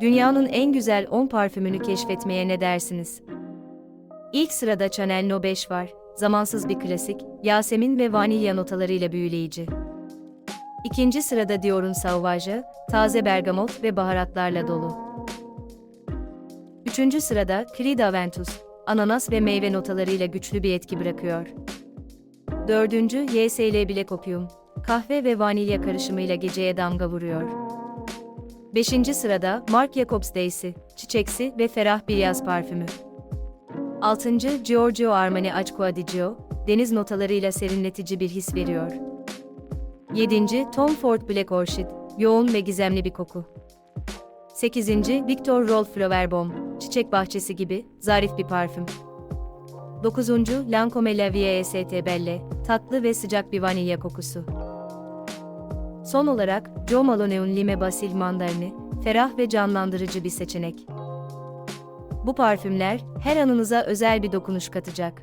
Dünyanın en güzel 10 parfümünü keşfetmeye ne dersiniz? İlk sırada Chanel No 5 var. Zamansız bir klasik, Yasemin ve vanilya notalarıyla büyüleyici. İkinci sırada Dior'un Sauvage, taze bergamot ve baharatlarla dolu. Üçüncü sırada Creed Aventus, ananas ve meyve notalarıyla güçlü bir etki bırakıyor. Dördüncü YSL Black Opium, kahve ve vanilya karışımıyla geceye damga vuruyor. Beşinci sırada Marc Jacobs Daisy, çiçeksi ve ferah bir yaz parfümü. Altıncı Giorgio Armani Acqua di Gio, deniz notalarıyla serinletici bir his veriyor. Yedinci Tom Ford Black Orchid, yoğun ve gizemli bir koku. Sekizinci Victor Rolf Flower Bomb, çiçek bahçesi gibi, zarif bir parfüm. 9. Lancome La Vie Est Belle, tatlı ve sıcak bir vanilya kokusu. Son olarak, Jo Malone'un Lime Basil Mandarini, ferah ve canlandırıcı bir seçenek. Bu parfümler, her anınıza özel bir dokunuş katacak.